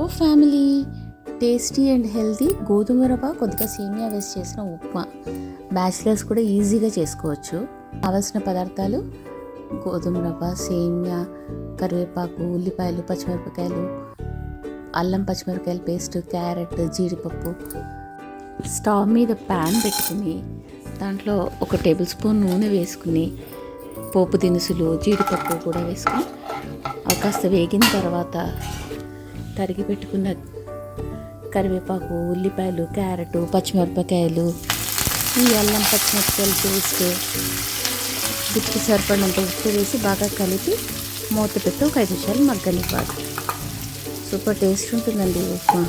Oh family tasty and healthy గోధుమ రవ్వ కొద్దిగా సేమియా వేసి చేసిన ఉప్మా. బ్యాచిలర్స్ కూడా ఈజీగా చేసుకోవచ్చు. కావలసిన పదార్థాలు గోధుమ రవ్వ సేమియా కరివేపాకు ఉల్లిపాయలు పచ్చిమిరపకాయలు అల్లం పచ్చిమిరపకాయల పేస్ట్ క్యారెట్ జీడిపప్పు. స్టవ్ మీద ప్యాన్ పెట్టుకుని దాంట్లో ఒక టేబుల్ స్పూన్ నూనె వేసుకుని పోపు దినుసులు జీడిపప్పు కూడా వేసుకుని అవి కాస్త వేగిన తర్వాత తరిగి పెట్టుకున్న కరివేపాకు ఉల్లిపాయలు క్యారెట్ పచ్చిమిరపకాయలు ఈ అల్లం పచ్చిమిరపకాయలు పేస్ట్ ఉప్పు సరిపడినంత ఉప్పు వేసి బాగా కలిపి మూత పెట్టి ఒక ఐదు నిమిషాలు మగ్గనివ్వాలి. సూపర్ టేస్ట్ ఉంటుందండి ఉప్మా.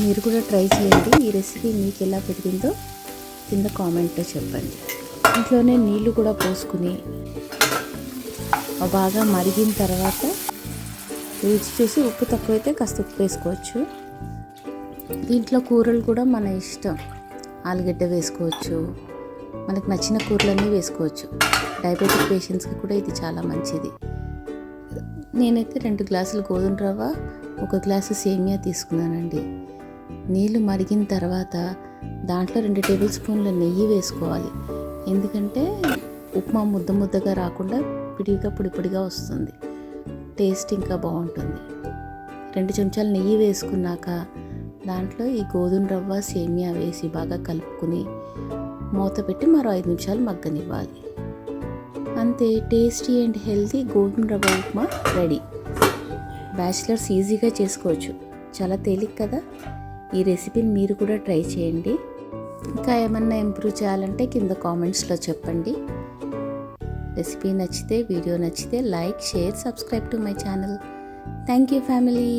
మీరు కూడా ట్రై చేయండి. ఈ రెసిపీ మీకు ఎలా పెరిగిందో కింద కామెంట్లో చెప్పండి. ఇంట్లోనే నీళ్ళు కూడా పోసుకుని బాగా మరిగిన తర్వాత రుచి చూసి ఉప్పు తక్కువైతే కాస్త ఉప్పు వేసుకోవచ్చు. దీంట్లో కూరలు కూడా మన ఇష్టం. ఆలుగడ్డ వేసుకోవచ్చు. మనకు నచ్చిన కూరలన్నీ వేసుకోవచ్చు. డయాబెటిక్ పేషెంట్స్కి కూడా ఇది చాలా మంచిది. నేనైతే రెండు గ్లాసులు గోధుమ రవ్వ ఒక గ్లాసు సేమియా తీసుకున్నానండి. నీళ్ళు మరిగిన తర్వాత దాంట్లో రెండు టేబుల్ స్పూన్ల నెయ్యి వేసుకోవాలి. ఎందుకంటే ఉప్మా ముద్ద ముద్దగా రాకుండా పిడిగా పొడి పొడిగా వస్తుంది. టేస్ట్ ఇంకా బాగుంటుంది. రెండు చెంచాలు నెయ్యి వేసుకున్నాక దాంట్లో ఈ గోధుమ రవ్వ సేమియా వేసి బాగా కలుపుకుని మూత పెట్టి మరో ఐదు నిమిషాలు మగ్గనివ్వాలి. అంతే టేస్టీ అండ్ హెల్తీ గోధుమ రవ్వ ఉప్మా రెడీ. బ్యాచిలర్స్ ఈజీగా చేసుకోవచ్చు. చాలా తేలిక కదా? ఈ రెసిపీని మీరు కూడా ట్రై చేయండి. ఇంకా ఏమన్నా ఇంప్రూవ్ చేయాలంటే కింద కామెంట్స్లో చెప్పండి. రెసిపీ నచ్చితే వీడియో నచ్చితే like share subscribe to my channel. Thank you family.